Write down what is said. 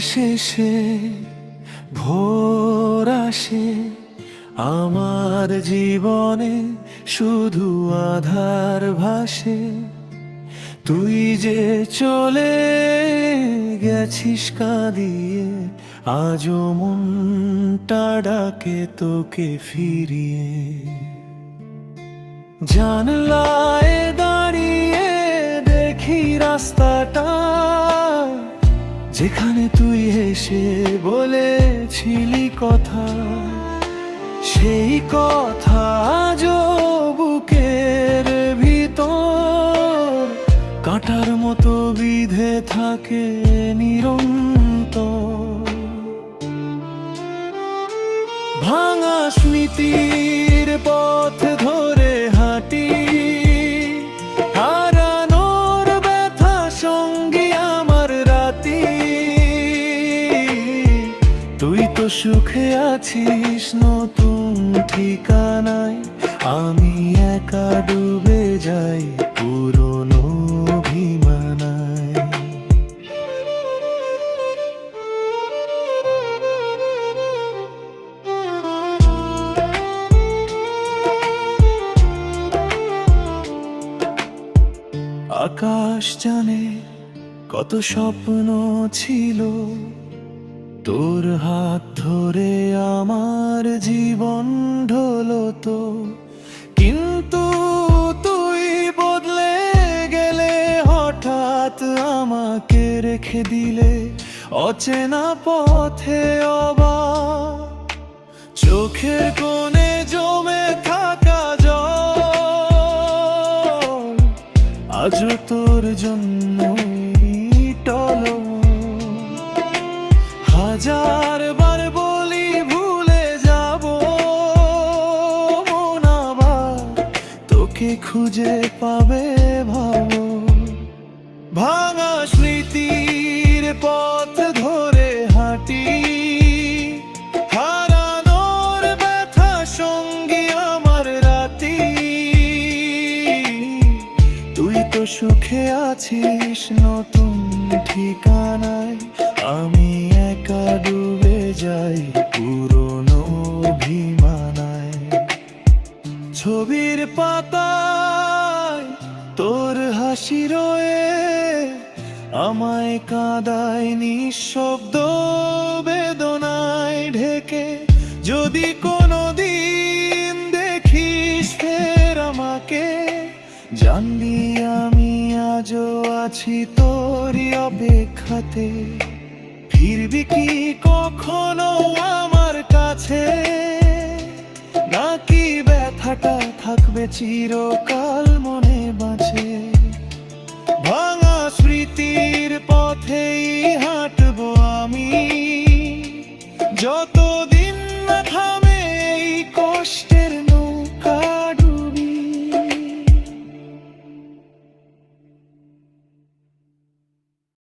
শেষে ভোর আসে, আমার জীবনে শুধু আধার ভাসে। তুই যে চলে গেছিস কাঁদিয়ে, আজও মনটা ডাকে তোকে ফিরিয়ে। জানলায় দাঁড়িয়ে দেখি রাস্তাটা যেখানে তুই এসে বলেছিলি কথা, সেই কথা আজও বুকের ভিতর। কাঁটার মতো বিধে থাকে নিরন্তর। ভাঙা স্মৃতির পথ ধরে সুখে আছিস নতুন ঠিকানায়। আমি একা ডুবে যাই পুরনো অভিমানায়। আকাশ জানে কত স্বপ্ন ছিল। তোর হাত ধরে আমার জীবন ঢলো তো। কিন্তু তুই বদলে গেলে, হঠাৎ আমাকে রেখে দিলে, অচেনা পথে অবা চোখের কোণে জমে থাকা জল, আজও তোর তোকে খুঁজে পাবে ভাবো? ভাঙা স্মৃতির পথ ধরে হাঁটি। হারানোর ব্যথা সঙ্গী আমার রাতি। তুই তো সুখে আছিস নতুন ঠিকানায়। আমি একা ডুবে যাই পুরনো তোর হাসি রয়ে আমায় কাঁদায়, নিঃশব্দ বেদনায় ঢেকে। যদি কোনো দিন দেখিস ফের আমাকে, জানবি আমি আজও আছি তোরই অপেক্ষাতে। ফিরবি কি কখনো আমার কাছে? নাকি ব্যথাটা থাকবে চিরকাল? Yo tú.